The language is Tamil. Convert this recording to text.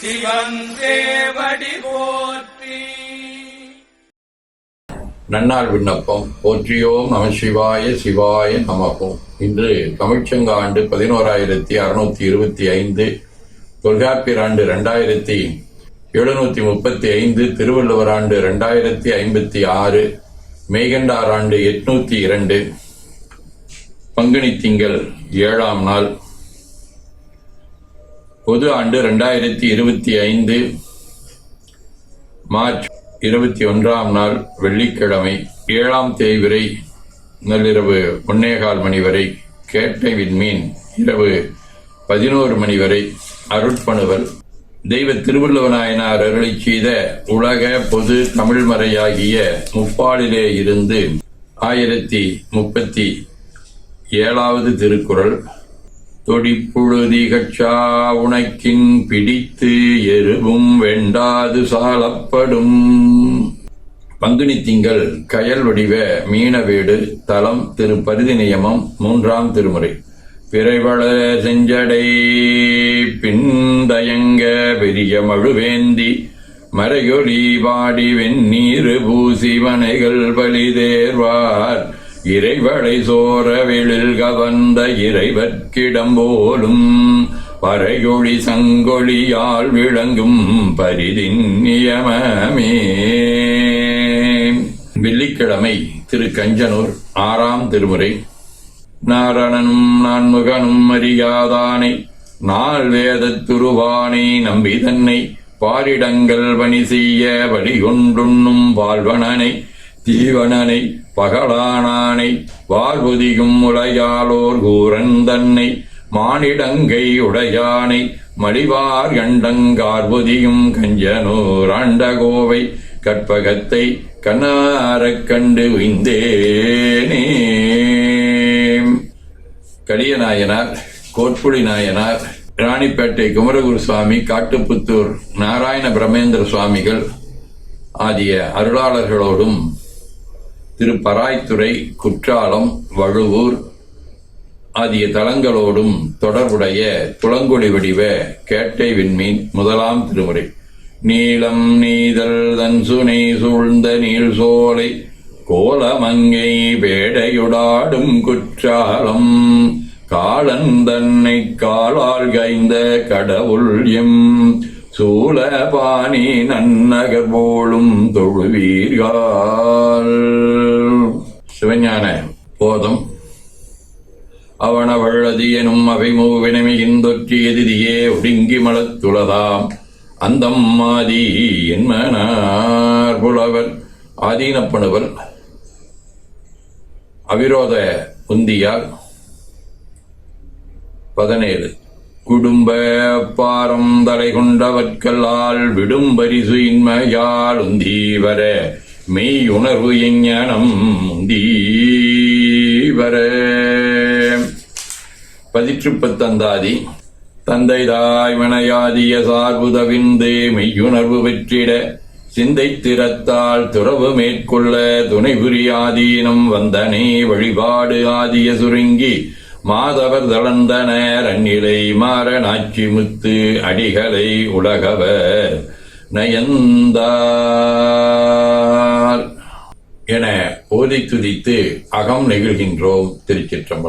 சிவன் போற்றி. நன்னாள் விண்ணப்பம். போற்றியோம் நம சிவாய சிவாய நமகும் இன்று தமிழ்ச்சங்க ஆண்டு பதினோராயிரத்தி அறுநூத்தி இருபத்தி ஐந்து தொல்காப்பியர் ஆண்டு ரெண்டாயிரத்தி எழுநூத்தி முப்பத்தி ஐந்து திருவள்ளுவர் ஆண்டு ரெண்டாயிரத்தி ஐம்பத்தி ஆறு மெய்கண்டார் ஆண்டு எட்நூத்தி இரண்டு பங்குனி திங்கள் ஏழாம் நாள். பொது ஆண்டு ரெண்டாயிரத்தி இருபத்தி ஐந்து மார்ச் இருபத்தி ஒன்றாம் நாள் வெள்ளிக்கிழமை ஏழாம் தேய்விரை நள்ளிரவு ஒன்னேகால் மணி வரை கேட்டை விண்மீன் இரவு பதினோரு மணி வரை அருட்பணுவல். தெய்வ திருவள்ளுவநாயனார் அருளை செய்த உலக பொது தமிழ்மறையாகிய முப்பாலிலே இருந்து ஆயிரத்தி முப்பத்தி ஏழாவது திருக்குறள். தொடிப்புழுதிகச்சா உனக்கின் பிடித்து எருவும் வெண்டாது சாலப்படும். பங்குனி திங்கள் கயல் வடிவ மீனவேடு தலம் திரு பரிதி நியமம் மூன்றாம் திருமுறை. பிறைவள செஞ்சடை பின்தயங்க பெரிய மழுவேந்தி மறையொலி பாடி வெந்நீர் பூசி மனைகள் பலிதேர்வார் இறைவளை சோர வெளில் கவர்ந்த இறைவர்க்கிடம் போலும் பறையொளி சங்கொழியால் விளங்கும் பரிதின் நியமமே. வெள்ளிக்கிழமை திரு கஞ்சனூர் ஆறாம் திருமுறை. நாரணனும் நான்முகனும் அறியாதானை நாள் வேதத் துருவானை நம்பி தன்னை பாரிடங்கள் பணி செய்ய வழி கொண்டுண்ணும் வாழ்வனனை தீவனனை பகலானானை வாழ்வுதியும் உலையாளோர் கூரன் தன்னை மானிடங்கை உடையானை மடிவார் கண்டங்கார்புதியும் கஞ்சனூர் ஆண்டகோவை கற்பகத்தை கண்ணாரக் கண்டு உய்ந்தேனே. கலியநாயனார் கோட்புலி நாயனார் ராணிப்பேட்டை குமரகுரு சுவாமி காட்டுப்புத்தூர் நாராயண பிரமேந்திர சுவாமிகள் ஆகிய அருளாளர்களோடும் திருப்பராய்த்துறை குற்றாலம் வழுவூர் ஆகிய தலங்களோடும் தொடர்புடைய துளங்குடி வடிவ கேட்டை விண்மீன் முதலாம் திருமுறை. நீளம் நீதல் தன் சுனை சூழ்ந்த நீள் சோலை கோலமங்கை வேடையுடாடும் குற்றாலம். காலன் தன்னை காலால் கைந்த கடவுள் எம். சூலபாணி நன்னகர் போலும் தொழுவீர்கள் சிவஞான போதம். அவனவள்ளதி எனும் அவை மூவினமிகின்றொற்றி எதிரியே ஒடுங்கி மலத்துளதாம் அந்தம் மாதி என்மனார் புலவர் ஆதீனப்பணுவல் அவிரோத உந்தியால் பதினேழு. குடும்ப பாரம் தலை கொண்டவற்களால் விடும் பரிசு இன்மையால் உந்தீவர மெய் உணர்வு எஞ்ஞானம் உந்தீவர. பதிற்றுப்பத்தந்தாதி தந்தை தாய் மனையாதிய சார்புதவிந்து மெய்யுணர்வு வெற்றிட சிந்தை திறத்தால் துறவு மேற்கொள்ள துணை புரியாதீனம் வந்தனே வழிபாடு ஆதிய சுருங்கி மாதவர் தளந்தனர் அந்நிலை மாறனாட்சி முத்து அடிகளை உலகவர் நயந்தார். என ஓதி துதித்து அகம் நெகிழ்கின்றோம் திருச்சிற்றம்பலம்.